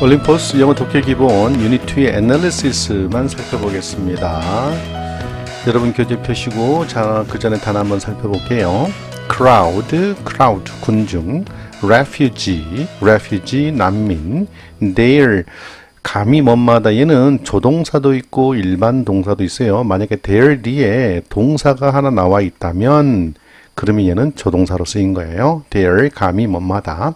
올림포스 영어 독해 기본 유닛 2의 애널리시스만 살펴보겠습니다. 여러분 교재 펴시고 자, 그 전에 단 한번 살펴볼게요. crowd, crowd 군중, refugee, refugee 난민, there 감이 뭔마다 얘는 조동사도 있고 일반 동사도 있어요. 만약에 there 뒤에 동사가 하나 나와 있다면 그러면 얘는 조동사로 쓰인 거예요. there 감이 뭔마다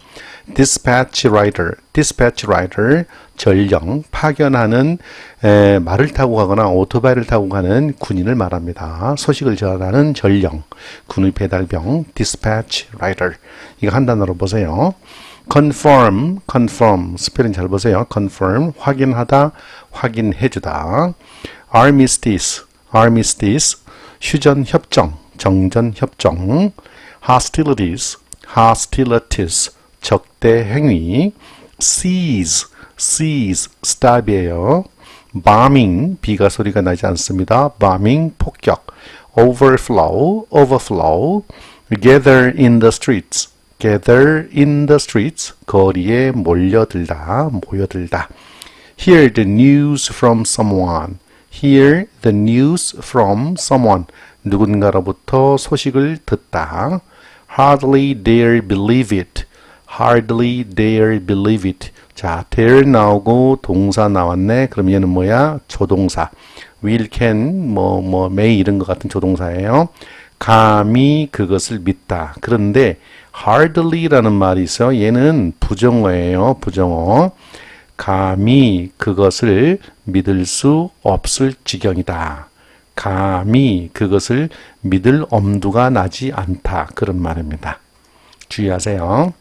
dispatch rider, dispatch rider 전령 파견하는 에, 말을 타고 가거나 오토바이를 타고 가는 군인을 말합니다. 소식을 전하는 전령, 군의 배달병 dispatch rider 이거 한 단어로 보세요. confirm, confirm 스펠링 잘 보세요. confirm 확인하다, 확인해주다. armistice, armistice 휴전 협정, 정전 협정. hostilities, hostilities 적대 행위. seize, seize stop이에요. bombing 비가 소리가 나지 않습니다. bombing 폭격. overflow, overflow. gather in the streets, gather in the streets 거리에 몰려들다, 모여들다. Hear the news from someone. Hear the news from someone. 누군가로부터 소식을 듣다. Hardly dare believe it. Hardly dare believe it. 자, dare 나오고 동사 나왔네. 그럼 얘는 뭐야? 조동사. will, can, 뭐, 뭐, may 이런 것 같은 조동사예요. 감히 그것을 믿다. 그런데 hardly라는 말이 있어요. 얘는 부정어예요. 부정어. 감히 그것을 믿을 수 없을 지경이다. 감히 그것을 믿을 엄두가 나지 않다. 그런 말입니다. 주의하세요.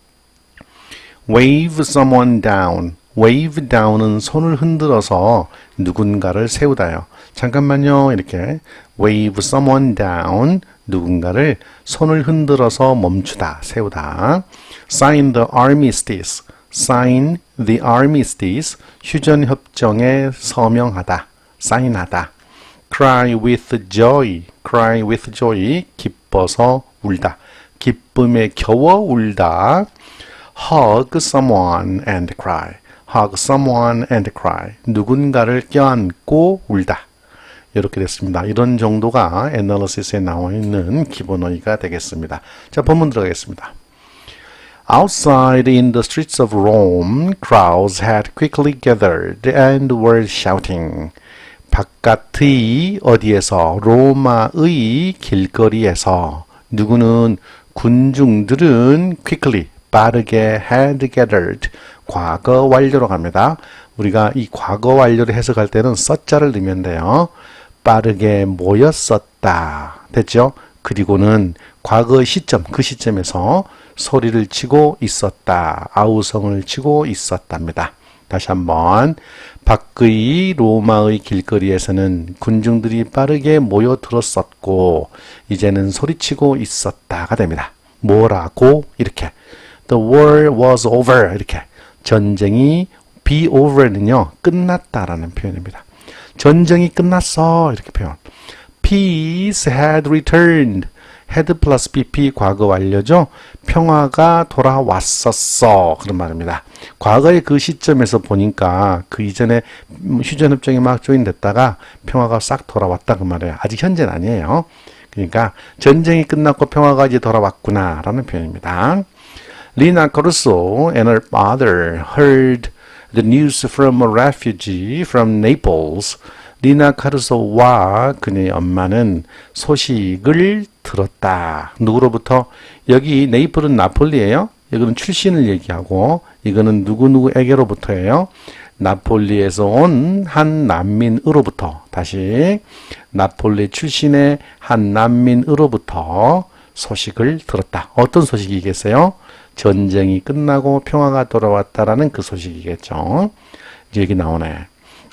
wave someone down. wave down은 손을 흔들어서 누군가를 세우다요. 잠깐만요. 이렇게 wave someone down. 누군가를 손을 흔들어서 멈추다, 세우다. sign the armistice. sign the armistice. 휴전 협정에 서명하다, 사인하다. Cry with joy. cry with joy. 기뻐서 울다. 기쁨에 겨워 울다. hug someone and cry. hug someone and cry. 누군가를 껴안고 울다. 이렇게 됐습니다. 이런 정도가 애널리시스에 나와 있는 기본 어휘가 되겠습니다. 자, 본문 들어가겠습니다. Outside in the streets of Rome, crowds had quickly gathered and were shouting. 바깥의 어디에서 로마의 길거리에서 누구는 군중들은 quickly 빠르게 had gathered 과거 완료로 갑니다. 우리가 이 과거 완료를 해석할 때는 써자를 넣으면 돼요. 빠르게 모였었다. 됐죠? 그리고는 과거 시점, 그 시점에서 소리를 치고 있었다. 아우성을 치고 있었답니다. 다시 한번 밖의 로마의 길거리에서는 군중들이 빠르게 모여들었었고 이제는 소리치고 있었다가 됩니다. 뭐라고 이렇게 The war was over 이렇게 전쟁이 be over는요 끝났다라는 표현입니다. 전쟁이 끝났어 이렇게 표현. Peace had returned. Had 플러스 pp 과거 완료죠. 평화가 돌아왔었어 그런 말입니다. 과거의 그 시점에서 보니까 그 이전에 휴전협정이 막 조인됐다가 평화가 싹 돌아왔다 그 말이에요. 아직 현재는 아니에요. 그러니까 전쟁이 끝났고 평화가 이제 돌아왔구나라는 표현입니다. Lina Caruso and her father heard the news from a refugee from Naples. 리나 카르소와 그녀의 엄마는 소식을 들었다. 누구로부터? 여기 네이플은 나폴리예요. 이거는 출신을 얘기하고 이거는 누구누구에게로부터예요. 나폴리에서 온 한 난민으로부터 다시 나폴리 출신의 한 난민으로부터 소식을 들었다. 어떤 소식이겠어요? 전쟁이 끝나고 평화가 돌아왔다라는 그 소식이겠죠. 여기 나오네.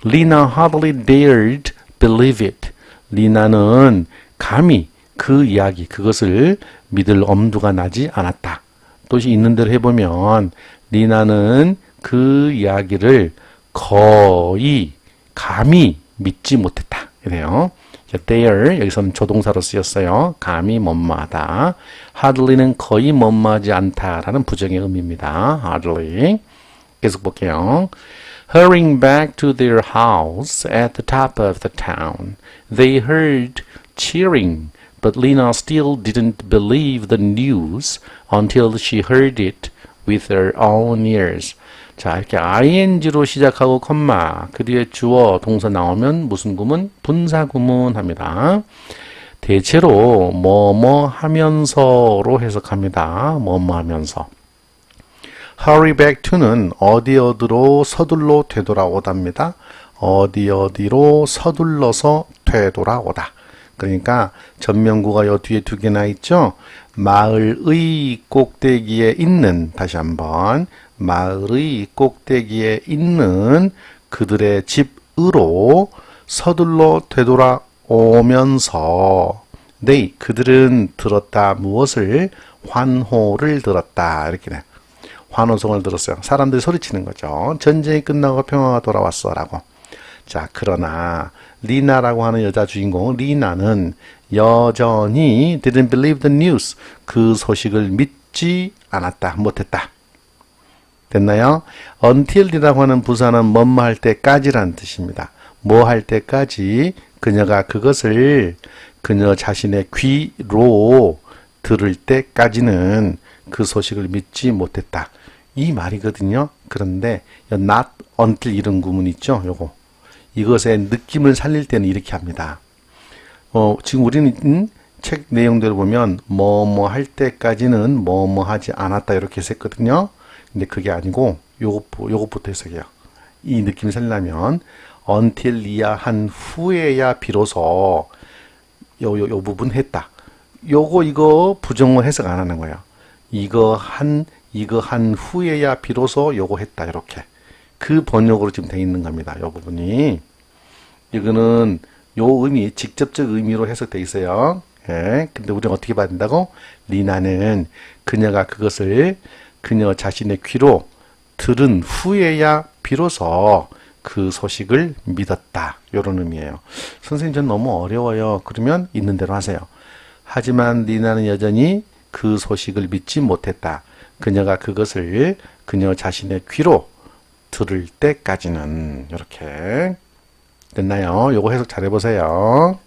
Lina hardly dared believe it. 리나는 감히 그 이야기, 그것을 믿을 엄두가 나지 않았다. 또 있는 대로 해보면 리나는 그 이야기를 거의 감히 믿지 못했다. 이래요. 자, there 여기서는 조동사로 쓰였어요. 감히 뭐뭐하다. hardly는 거의 뭐뭐하지 않다라는 부정의 의미입니다. hardly. 계속 볼게요. Hurrying back to their house at the top of the town, they heard cheering, but Lena still didn't believe the news until she heard it with her own ears. 자, 이렇게 ing로 시작하고 컴마, 그 뒤에 주어, 동사 나오면 무슨 구문? 분사 구문합니다. 대체로 뭐뭐 하면서로 해석합니다. 뭐뭐 하면서. hurry back to는 어디 어디로 서둘러 되돌아오답니다. 어디 어디로 서둘러서 되돌아오다. 그러니까 전면구가 요 뒤에 두 개나 있죠. 마을의 꼭대기에 있는 다시 한번 마을의 꼭대기에 있는 그들의 집으로 서둘러 되돌아오면서 they 그들은 들었다 무엇을 환호를 들었다 이렇게 돼. 환호성을 들었어요. 사람들이 소리치는 거죠. 전쟁이 끝나고 평화가 돌아왔어라고. 자, 그러나 리나라고 하는 여자 주인공 리나는 여전히 didn't believe the news 그 소식을 믿지 않았다, 못했다. 됐나요? until이라고 하는 부사는 뭐뭐 할 때까지라는 뜻입니다. 뭐 할 때까지 그녀가 그것을 그녀 자신의 귀로 들을 때까지는 그 소식을 믿지 못했다. 이 말이거든요. 그런데 not until 이런 구문 있죠. 요거. 이것의 느낌을 살릴 때는 이렇게 합니다. 어, 지금 우리는 음, 책 내용대로 보면 뭐뭐 할 때까지는 뭐뭐 하지 않았다 이렇게 했거든요. 근데 그게 아니고 요것 요것부터 해석해요. 이 느낌을 살리려면 until 이야 한 후에야 비로소 요, 요, 요 부분 했다. 요거 이거 부정어 해석 안 하는 거예요. 이거 한 이거 한 후에야 비로소 요거 했다 이렇게 그 번역으로 지금 돼 있는 겁니다. 요 부분이 이거는 요 의미 직접적 의미로 해석돼 있어요. 예. 근데 우리는 어떻게 봐야 된다고? 리나는 그녀가 그것을 그녀 자신의 귀로 들은 후에야 비로소 그 소식을 믿었다. 요런 의미예요. 선생님 전 너무 어려워요. 그러면 있는 대로 하세요. 하지만 리나는 여전히 그 소식을 믿지 못했다. 그녀가 그것을 그녀 자신의 귀로 들을 때까지는 이렇게 됐나요? 요거 해석 잘 해보세요.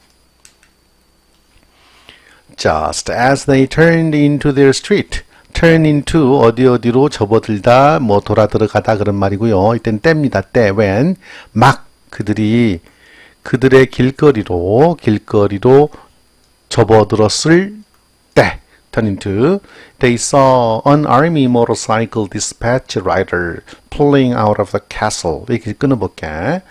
Just as they turned into their street. turn into 어디 어디로 접어들다 뭐 돌아 들어가다 그런 말이고요. 이땐 때입니다. 때 when 막 그들이 그들의 길거리로 길거리로 접어들었을 때 turn into they saw an army motorcycle dispatch rider pulling out of the castle 이렇게 끊어볼게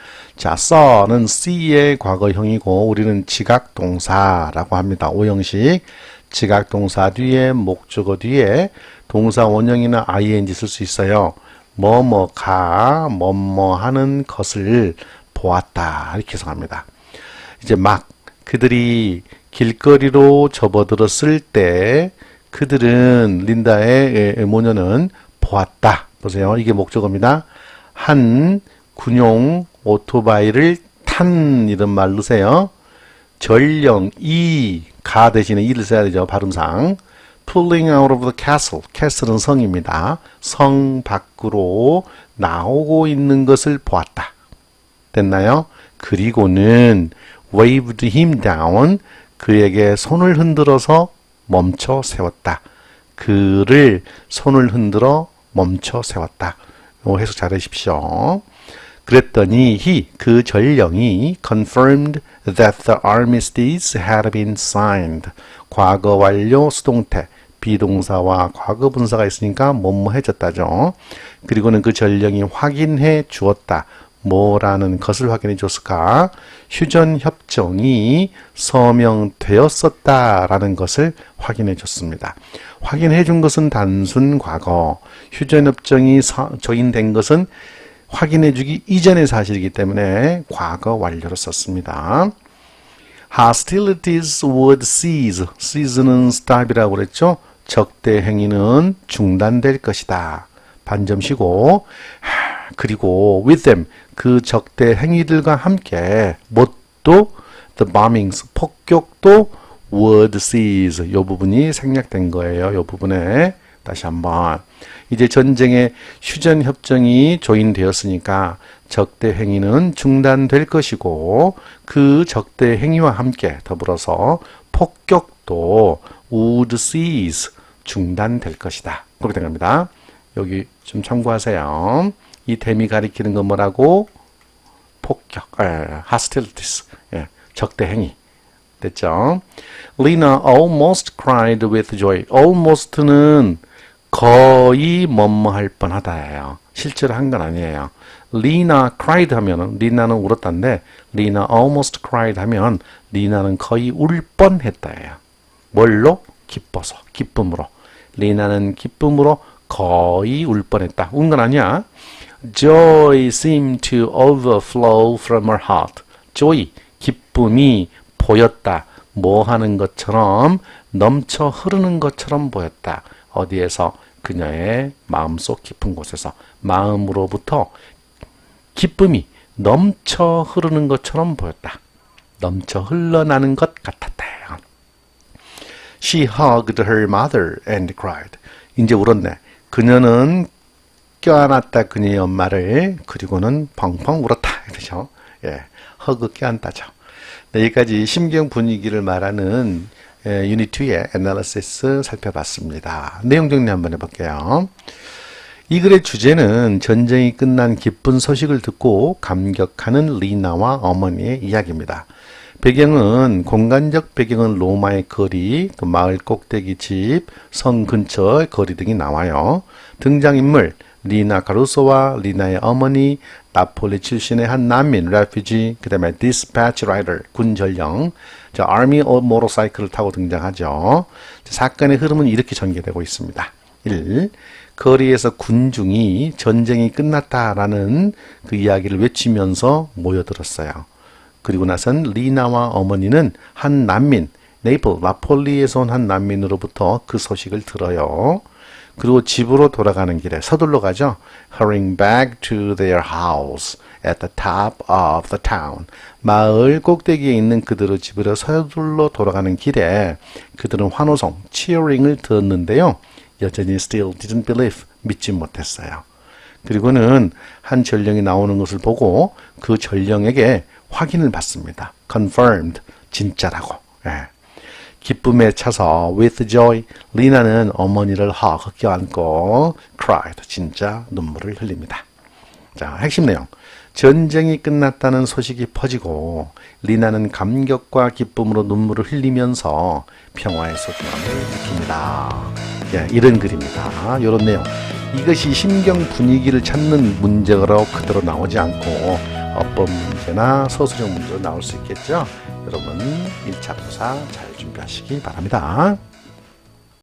자 saw는 see의 과거형이고 우리는 지각동사라고 합니다 오형식 지각동사 뒤에 목적어 뒤에 동사 원형이나 ing 쓸 수 있어요 뭐뭐가 뭐뭐 하는 것을 보았다 이렇게 해석합니다 이제 막 그들이 길거리로 접어들었을 때 그들은 린다의 모녀는 보았다. 보세요. 이게 목적어입니다. 한 군용 오토바이를 탄 이런 말 넣으세요. 전령 이 가 대신에 이를 써야 되죠. 발음상. pulling out of the castle. castle은 성입니다. 성 밖으로 나오고 있는 것을 보았다. 됐나요? 그리고는 waved him down. 그에게 손을 흔들어서 멈춰 세웠다. 그를 손을 흔들어 멈춰 세웠다. 요 해석 잘 하십시오. 그랬더니 he 그 전령이 confirmed that the armistice had been signed. 과거 완료 수동태 비동사와 과거 분사가 있으니까 뭐뭐 해졌다죠. 그리고는 그 전령이 확인해 주었다. 뭐라는 것을 확인해 줬을까? 휴전 협정이 서명되었었다라는 것을 확인해 줬습니다. 확인해 준 것은 단순 과거, 휴전 협정이 조인된 것은 확인해 주기 이전의 사실이기 때문에 과거 완료로 썼습니다. Hostilities would cease. cease는 stop이라고 그랬죠. 적대 행위는 중단될 것이다. 반점 쉬고 그리고 with them 그 적대 행위들과 함께 뭣도 the bombings 폭격도 would cease 이 부분이 생략된 거예요. 이 부분에 다시 한번 이제 전쟁에 휴전 협정이 조인되었으니까 적대 행위는 중단될 것이고 그 적대 행위와 함께 더불어서 폭격도 would cease 중단될 것이다. 그렇게 된 겁니다. 여기 좀 참고하세요. 이 댐이 가리키는 건 뭐라고? 폭격, 에, hostilities, 예, 적대 행위. 됐죠? Lena almost cried with joy. almost는 거의 뭐뭐할 뻔하다예요. 실제로 한 건 아니에요. Lena cried 하면은 리나는 울었다인데 Lena almost cried 하면 리나는 거의 울 뻔했다예요. 뭘로? 기뻐서, 기쁨으로. 리나는 기쁨으로 거의 울 뻔했다. 운 건 아니야. Joy seemed to overflow from her heart. Joy, 기쁨이 보였다. 뭐 하는 것처럼 넘쳐 흐르는 것처럼 보였다. 어디에서? 그녀의 마음속 깊은 곳에서 마음으로부터 기쁨이 넘쳐 흐르는 것처럼 보였다. 넘쳐 흘러나는 것 같았다. She hugged her mother and cried. 이제 울었네. 그녀는 껴안았다 그녀의 엄마를 그리고는 펑펑 울었다. 그죠? 예, 허그 껴안다죠. 네, 여기까지 심경 분위기를 말하는 예, 유닛 2의 애널리시스 살펴봤습니다. 내용 정리 한번 해볼게요. 이 글의 주제는 전쟁이 끝난 기쁜 소식을 듣고 감격하는 리나와 어머니의 이야기입니다. 배경은 공간적 배경은 로마의 거리, 그 마을 꼭대기 집, 성 근처의 거리 등이 나와요. 등장인물 리나 가루소와 리나의 어머니, 나폴리 출신의 한 난민, refugee, 그 다음에 dispatch rider, 군 전령, 저 army of motorcycle을 타고 등장하죠. 사건의 흐름은 이렇게 전개되고 있습니다. 1. 거리에서 군중이 전쟁이 끝났다라는 그 이야기를 외치면서 모여들었어요. 그리고 나선 리나와 어머니는 한 난민, 네이플, 나폴리에서 온 한 난민으로부터 그 소식을 들어요. 그리고 집으로 돌아가는 길에 서둘러 가죠. Hurrying back to their house at the top of the town. 마을 꼭대기에 있는 그들의 집으로 서둘러 돌아가는 길에 그들은 환호성, cheering을 들었는데요. 여전히 still didn't believe, 믿지 못했어요. 그리고는 한 전령이 나오는 것을 보고 그 전령에게 확인을 받습니다. confirmed, 진짜라고. 예. 기쁨에 차서 with joy 리나는 어머니를 헉 껴안고 cried 진짜 눈물을 흘립니다. 자 핵심 내용 전쟁이 끝났다는 소식이 퍼지고 리나는 감격과 기쁨으로 눈물을 흘리면서 평화의 소중함을 느낍니다. 예, 이런 글입니다. 이런 내용 이것이 심경 분위기를 찾는 문제로 그대로 나오지 않고 어법 문제나 서술형 문제로 나올 수 있겠죠. 여러분 1차 부사 잘 준비하시기 바랍니다.